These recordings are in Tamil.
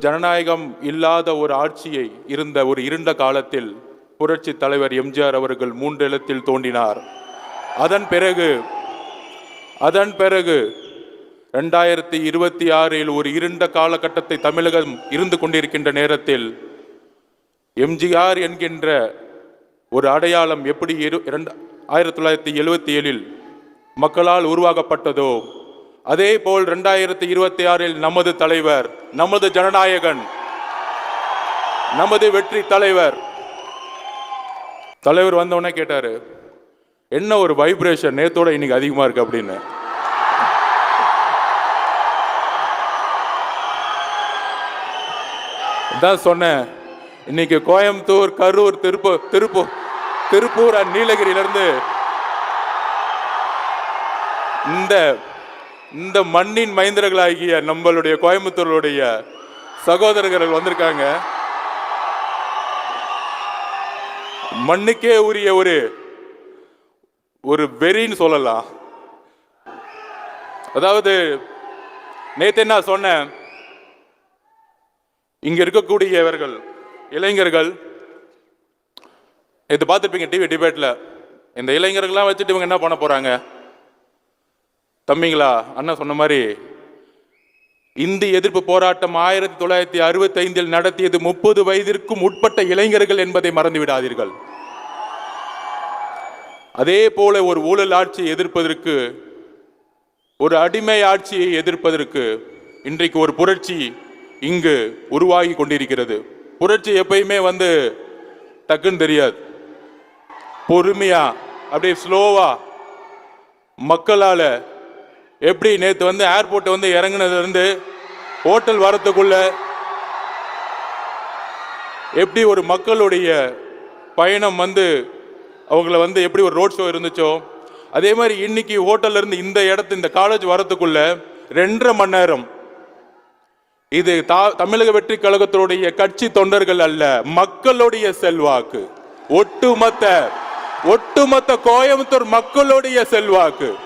ஜனநாயகம் இல்லாத ஒரு ஆட்சியை இருந்த ஒரு இருண்ட காலத்தில் புரட்சி தலைவர் எம்ஜிஆர் அவர்கள் மூன்று தோன்றினார் அதன் பிறகு அதன் பிறகு ரெண்டாயிரத்தி இருபத்தி ஆறில் ஒரு இருண்ட காலகட்டத்தை தமிழகம் இருந்து கொண்டிருக்கின்ற நேரத்தில் எம்ஜிஆர் என்கின்ற ஒரு அடையாளம் எப்படி இரு இரண்டு ஆயிரத்தி தொள்ளாயிரத்தி எழுவத்தி ஏழில் மக்களால் உருவாக்கப்பட்டதோ அதே போல் ரெண்டாயிரத்தி இருபத்தி ஆறில் நமது தலைவர் நமது ஜனநாயகன் நமது வெற்றி தலைவர். தலைவர் வந்தவுடனே கேட்டாரு என்ன ஒரு வைப்ரேஷன் நேத்தோட இன்னைக்கு அதிகமா இருக்கு அப்படின்னு. தான் சொன்னேன் இன்னைக்கு கோயம்புத்தூர் கரூர் திருப்பூர் திருப்பூர் திருப்பூர் and நீலகிரியிலிருந்து இந்த இந்த மண்ணின் மைந்தர்களாகிய நம்மளுடைய கோயம்புத்தூருடைய சகோதரர்கள் வந்திருக்காங்க. மண்ணுக்கே உரிய ஒரு ஒரு வெறின்னு சொல்லலாம். அதாவது நேத்து என்ன சொன்னேன்? இங்க இருக்கக்கூடியவர்கள் இளைஞர்கள் இது பார்த்துருப்பீங்க டிவி டிபேட்ல இந்த இளைஞர்கள்லாம் வச்சுட்டு இவங்க என்ன பண்ண போறாங்க? தம்பிங்களா அண்ணா சொன்ன மாதிரி இந்தி எதிர்ப்பு போராட்டம் ஆயிரத்தி தொள்ளாயிரத்தி அறுபத்தைந்தில் நடத்தியது முப்பது வயதிற்கும் உட்பட்ட இளைஞர்கள் என்பதை மறந்து விடாதீர்கள் அதே போல ஒரு ஊழல் ஆட்சியை எதிர்ப்பதற்கு ஒரு அடிமை ஆட்சியை எதிர்ப்பதற்கு இன்றைக்கு ஒரு புரட்சி இங்கு உருவாகி கொண்டிருக்கிறது. புரட்சி எப்பயுமே வந்து டக்குன்னு தெரியாது. பொறுமையா அப்படியே ஸ்லோவா மக்களால எப்படி நேற்று வந்து ஏர்போர்ட்டை வந்து இறங்கினதுலேருந்து ஹோட்டல் வரத்துக்குள்ள எப்படி ஒரு மக்களுடைய பயணம் வந்து அவங்கள வந்து எப்படி ஒரு ரோட் ஷோ இருந்துச்சோ அதே மாதிரி இன்னைக்கு ஹோட்டல்ல இருந்து இந்த இடத்து இந்த காலேஜ் வரத்துக்குள்ள ரெண்டரை மணி நேரம். இது தா- தமிழக வெற்றி கழகத்தினுடைய கட்சி தொண்டர்கள் அல்ல மக்களுடைய செல்வாக்கு. ஒட்டுமொத்த ஒட்டுமொத்த கோயம்புத்தூர் மக்களுடைய செல்வாக்கு.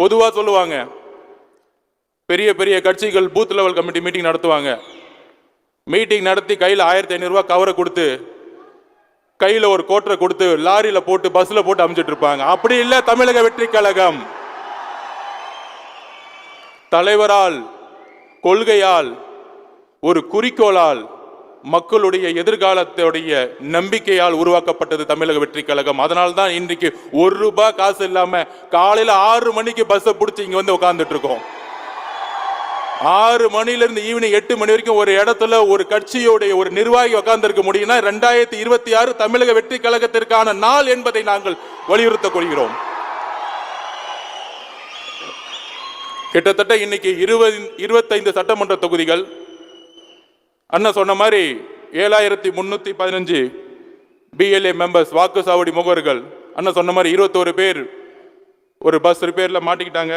பொதுவாக சொல்லுவாங்க. பெரிய பெரிய கட்சிகள் பூத் லெவல் கமிட்டி மீட்டிங் நடத்துவாங்க. மீட்டிங் நடத்தி கையில் ஆயிரத்தி ஐநூறுரூவா கவரை கொடுத்து கையில் ஒரு கோட்டரை கொடுத்து லாரியில் போட்டு பஸ்ஸில் போட்டு அமைச்சிட்டு இருப்பாங்க. அப்படி இல்லை தமிழக வெற்றி கழகம். தலைவரால் கொள்கையால் ஒரு குறிக்கோளால் மக்களுடைய எதிர்காலத்துடைய நம்பிக்கையால் உருவாக்கப்பட்டது தமிழக வெற்றி கழகம். அதனால தான் இன்றைக்கு ஒரு ரூபாய் காசு இல்லாம காலையில ஆறு மணிக்கு பஸ்ஸை பிடிச்சி இங்க வந்து உட்கார்ந்துட்டு இருக்கோம் ஆறு மணிலிருந்து ஈவினிங் எட்டு மணி வரைக்கும் ஒரு இடத்துல ஒரு கட்சியோடைய ஒரு நிர்வாகி உட்கார்ந்துருக்க முடியும்னா ரெண்டாயிரத்தி இருபத்தி ஆறு தமிழக வெற்றி கழகத்திற்கான நாள் என்பதை நாங்கள் வலியுறுத்தக் கொள்கிறோம். கிட்டத்தட்ட இன்னைக்கு இருபது இருபத்தைந்து சட்டமன்ற தொகுதிகள் அண்ணன் சொன்ன மாதிரி ஏழாயிரத்தி முன்னூத்தி பதினஞ்சு பிஎல்ஏ மெம்பர்ஸ் வாக்கு சாவடி முகவர்கள். அண்ணன் சொன்ன மாதிரி இருபத்தோரு பேர் ஒரு பஸ் ரிப்பேர்ல மாட்டிக்கிட்டாங்க.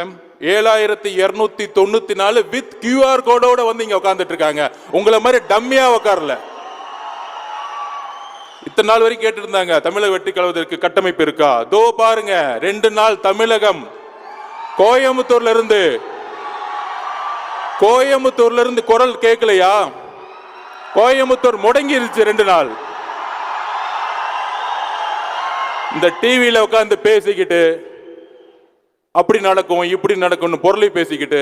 ஏழாயிரத்தி இருநூத்தி தொண்ணூத்தி நாலு வித் கியூஆர் கோடோட வந்து இங்க உட்கார்ந்துட்டு இருக்காங்க. உங்களை மாதிரி டம்மியா உட்காரல இத்தனை நாள் வரைக்கும் கேட்டிருந்தாங்க தமிழக வெட்டி கழுவதற்கு கட்டமைப்பு இருக்கா? தோ பாருங்க ரெண்டு நாள் தமிழகம். கோயம்புத்தூர்ல இருந்து கோயம்புத்தூர்ல இருந்து குரல் கேட்கலையா கோயம்புத்தூர் முடங்கிருச்சு ரெண்டு நாள். இந்த டிவியில உட்காந்து பேசிக்கிட்டு அப்படி நடக்கும் இப்படி நடக்கும்னு பொருளை பேசிக்கிட்டு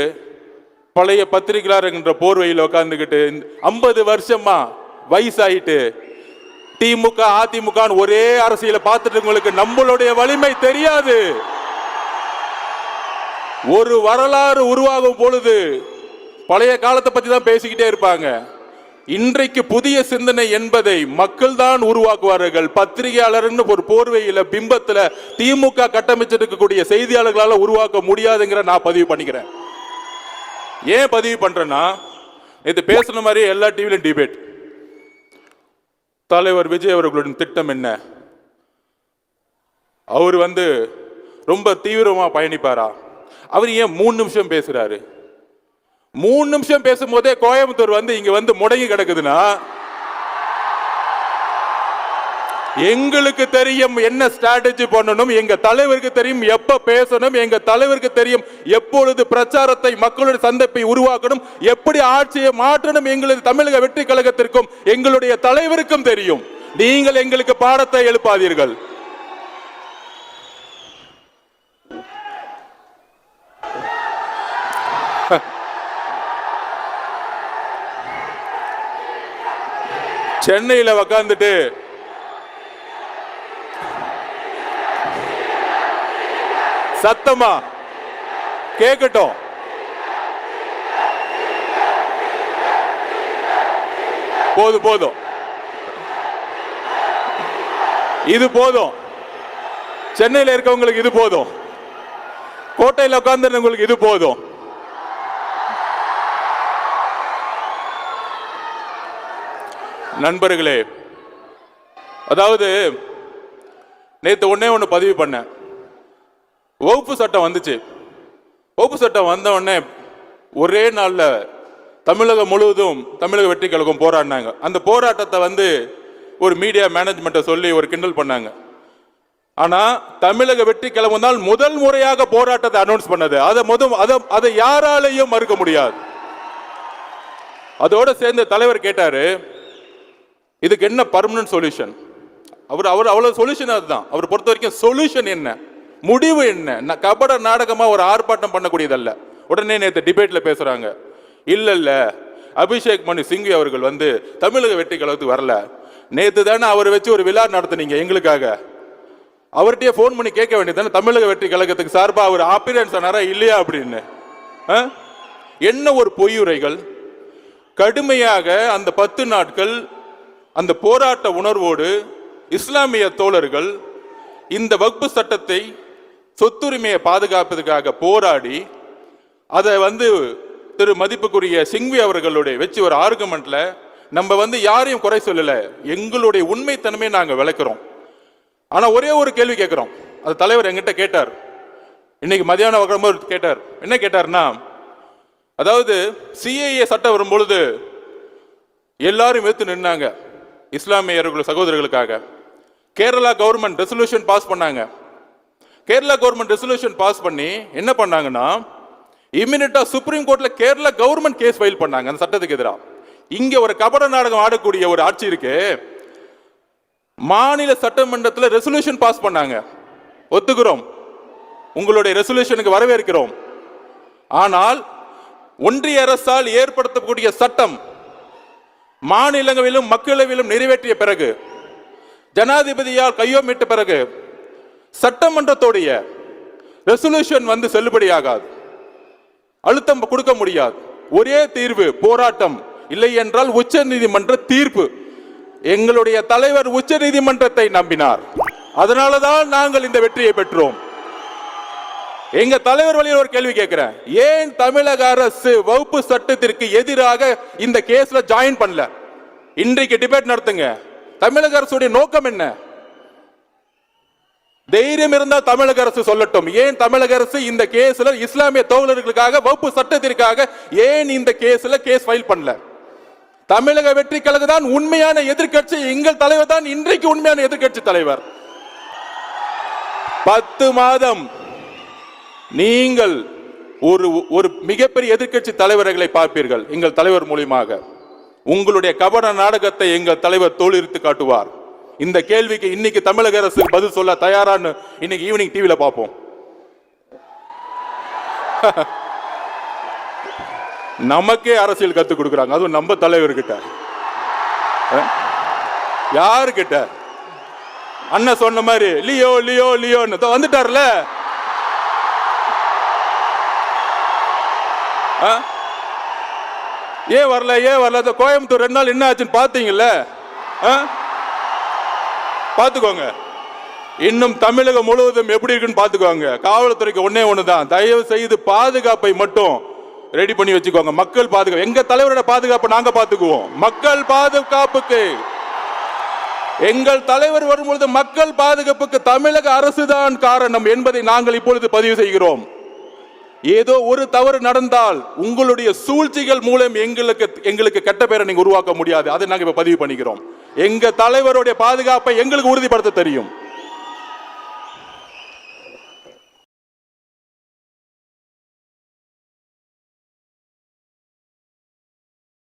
பழைய பத்திரிகையாளர்கின்ற போர்வையில் உட்காந்துக்கிட்டு ஐம்பது வருஷமா வயசாயிட்டு திமுக அதிமுக ஒரே அரசியலை பார்த்துட்டு உங்களுக்கு நம்மளுடைய வலிமை தெரியாது. ஒரு வரலாறு உருவாகும் பொழுது பழைய காலத்தை பத்தி தான் பேசிக்கிட்டே இருப்பாங்க. இன்றைக்கு புதிய சிந்தனை என்பதை மக்கள் தான் உருவாக்குவார்கள். பத்திரிகையாளர்னு ஒரு போர்வையில பிம்பத்துல திமுக கட்டமைச்சிருக்கக்கூடிய செய்தியாளர்களால உருவாக்க முடியாதுங்கிற நான் பதிவு பண்ணிக்கிறேன். ஏன் பதிவு பண்றேன்னா இது பேசுன மாதிரி எல்லா டிவிலையும் டிபேட் தலைவர் விஜய் அவர்களுடைய திட்டம் என்ன? அவர் வந்து ரொம்ப தீவிரமா பயணிப்பாரா? அவர் ஏன் மூணு நிமிஷம் பேசுறாரு? மூணு நிமிஷம் பேசும்போதே கோயம்புத்தூர் வந்து இங்க வந்து முடங்கி கிடக்குதுன்னா எங்களுக்கு தெரியும் என்ன ஸ்ட்ராட்டஜி பண்ணணும் எங்க தலைவருக்கு தெரியும் எப்ப பேசணும் எங்க தலைவருக்கு தெரியும் எப்பொழுது பிரச்சாரத்தை மக்களுடைய சந்திப்பை உருவாக்கணும் எப்படி ஆட்சியை மாற்றணும் எங்களது தமிழக வெற்றி கழகத்திற்கும் எங்களுடைய தலைவருக்கும் தெரியும். நீங்கள் எங்களுக்கு பாடத்தை எழுப்பாதீர்கள். சென்னையில உக்காந்துட்டு சத்தமா கேட்கட்டும் போதும் போதும் இது போதும். சென்னையில் இருக்கவங்களுக்கு இது போதும். கோட்டையில் உட்கார்ந்துருந்தவங்களுக்கு இது போதும். நண்பர்களே அதாவது நேற்று ஒன்றே ஒன்று பதிவு பண்ணேன். வகுப்பு சட்டம் வந்துச்சு. வகுப்பு சட்டம் வந்த உடனே ஒரே நாளில் தமிழகம் முழுவதும் தமிழக வெற்றி கழகம் போராடினாங்க. அந்த போராட்டத்தை வந்து ஒரு மீடியா மேனேஜ்மெண்ட்டை சொல்லி ஒரு கிண்டல் பண்ணாங்க. ஆனால் தமிழக வெற்றி கழகம் தான் முதல் முறையாக போராட்டத்தை அனௌன்ஸ் பண்ணது. அதை முதல் அதை அதை யாராலையும் மறுக்க முடியாது. அதோடு சேர்ந்து தலைவர் கேட்டாரு இதுக்கு என்ன பர்மனன்ட் சொல்யூஷன் அவர் அவர் அவ்வளவு சொல்யூஷன் அதுதான். அவர் பொறுத்த வரைக்கும் சொல்யூஷன் என்ன? முடிவு என்ன? கபட நாடகமா ஒரு ஆர்ப்பாட்டம் பண்ணக்கூடியதல்ல. உடனே நேற்று டிபேட்ல பேசுறாங்க. இல்ல இல்ல அபிஷேக் மனு சிங்வி அவர்கள் வந்து தமிழக வெற்றி கழகத்துக்கு வரல. நேத்து தானே அவரை வச்சு ஒரு விழா நடத்துனீங்க எங்களுக்காக. அவர்கிட்டயே ஃபோன் பண்ணி கேட்க வேண்டியது தமிழக வெற்றி கழகத்துக்கு சார்பாக அவர் ஆப்பிரன்ஸ் ஆனாரா இல்லையா அப்படின்னு? ஆ? என்ன ஒரு பொய்யுரைகள்? கடுமையாக அந்த பத்து நாட்கள் அந்த போராட்ட உணர்வோடு இஸ்லாமிய தோழர்கள் இந்த வகுப்பு சட்டத்தை சொத்துரிமையை பாதுகாப்பதற்காக போராடி அதை வந்து திரு மதிப்புக்குரிய சிங்வி அவர்களுடைய வச்சு ஒரு ஆர்குமெண்ட்ல நம்ம வந்து யாரையும் குறை சொல்லலை. எங்களுடைய உண்மைத்தன்மையை நாங்கள் விளக்குறோம். ஆனால் ஒரே ஒரு கேள்வி கேட்குறோம். அது தலைவர் எங்கிட்ட கேட்டார். இன்னைக்கு மதியானம் வரும்போது கேட்டார். என்ன கேட்டார்னா அதாவது சிஏஏ சட்டம் வரும்பொழுது எல்லாரும் எடுத்து நின்னாங்க. இஸ்லாமியர்கள் சகோதரர்களுக்காக. கேரளா கவர்மெண்ட் ரெசல்யூஷன் பாஸ் பண்ணாங்க. கேரளா கவர்மெண்ட் ரெசல்யூஷன் பாஸ் பண்ணி என்ன பண்ணாங்கன்னா இம்மிடியா சுப்ரீம் கோர்ட்ல கேரளா கவர்மெண்ட் கேஸ் ஃபைல் பண்ணாங்க அந்த சட்டத்துக்கு எதிராக இங்க ஒரு கபட நாடகம் ஆடக்கூடிய ஒரு ஆட்சி இருக்கு. மாநில சட்டமன்றத்தில் ரெசல்யூஷன் பாஸ் பண்ணாங்க. ஒத்துக்கிறோம். உங்களுடைய ரெசல்யூஷனுக்கு வரவேற்கிறோம். ஆனால் ஒன்றிய அரசால் ஏற்படுத்தக்கூடிய சட்டம் மாநிலங்களிலும் மக்களவையிலும் நிறைவேற்றிய பிறகு ஜனாதிபதியால் கையொமிட்ட பிறகு சட்டமன்றத்துடைய ரெசல்யூஷன் வந்து செல்லுபடியாகாது. அழுத்தம் கொடுக்க முடியாது. ஒரே தீர்வு போராட்டம் இல்லை என்றால் உச்ச நீதிமன்ற தீர்ப்பு. எங்களுடைய தலைவர் உச்ச நீதிமன்றத்தை நம்பினார். அதனாலதான் நாங்கள் இந்த வெற்றியை பெற்றோம். எங்க தலைவர் வழியில் ஒரு கேள்வி கேட்கிறேன். ஏன் தமிழக அரசு வகுப்பு சட்டத்திற்கு எதிராக இந்த கேஸ்ல ஜாயின் பண்ணல? இன்றைக்கு டிபேட் நடத்துங்க. தமிழக அரசுடைய நோக்கம் என்ன? தைரியம் இருந்தால் தமிழக அரசு சொல்லட்டும். ஏன் தமிழக அரசு இந்த கேஸ்ல இஸ்லாமிய தோழர்களுக்காக வகுப்பு சட்டத்திற்காக ஏன் இந்த கேஸ்ல கேஸ் ஃபைல் பண்ணல? தமிழக வெற்றி கழக தான் உண்மையான எதிர்க்கட்சி. எங்கள் தலைவர் தான் இன்றைக்கு உண்மையான எதிர்க்கட்சி தலைவர். பத்து மாதம் நீங்கள் ஒரு ஒரு மிகப்பெரிய எதிர்க்கட்சி தலைவர்களை பார்ப்பீர்கள் எங்கள் தலைவர் மூலியமாக. உங்களுடைய கபட நாடகத்தை எங்கள் தலைவர் தோலிருத்து காட்டுவார். இந்த கேள்விக்கு இன்னைக்கு தமிழக அரசு பதில் சொல்ல தயாரான்னு இன்னைக்கு ஈவினிங் டிவியில பார்ப்போம். நமக்கே அரசியல் கத்து கொடுக்குறாங்க. அதுவும் நம்ம தலைவர்கிட்ட. யாருக்கிட்ட அண்ணன் சொன்ன மாதிரி லியோ லியோ லியோன்னு. இதோ வந்துட்டார்ல? ஏன் வரல ஏன் வரல. இந்த கோயம்புத்தூர் ரெண்டு நாள் என்ன ஆச்சுன்னு பார்த்தீங்கல்ல? ஆ? பார்த்துக்கோங்க. இன்னும் தமிழகம் முழுவதும் எப்படி இருக்குன்னு பார்த்துக்கோங்க. காவல்துறைக்கு ஒன்றே ஒன்று தான் தயவு செய்து பாதுகாப்பை மட்டும் ரெடி பண்ணி வச்சுக்கோங்க. மக்கள் பாதுகாப்பு. எங்க தலைவரோட பாதுகாப்பை நாங்க பார்த்துக்குவோம். மக்கள் பாதுகாப்புக்கு. எங்கள் தலைவர் வரும்பொழுது மக்கள் பாதுகாப்புக்கு தமிழக அரசுதான் காரணம் என்பதை நாங்கள் இப்பொழுது பதிவு செய்கிறோம். ஏதோ ஒரு தவறு நடந்தால் உங்களுடைய சூழ்ச்சிகள் மூலம் எங்களுக்கு எங்களுக்கு கெட்ட பேரை நீங்க உருவாக்க முடியாது. அதை நாங்கள் இப்ப பதிவு பண்ணிக்கிறோம். எங்க தலைவருடைய பாதுகாப்பை எங்களுக்கு உறுதிப்படுத்த தெரியும்.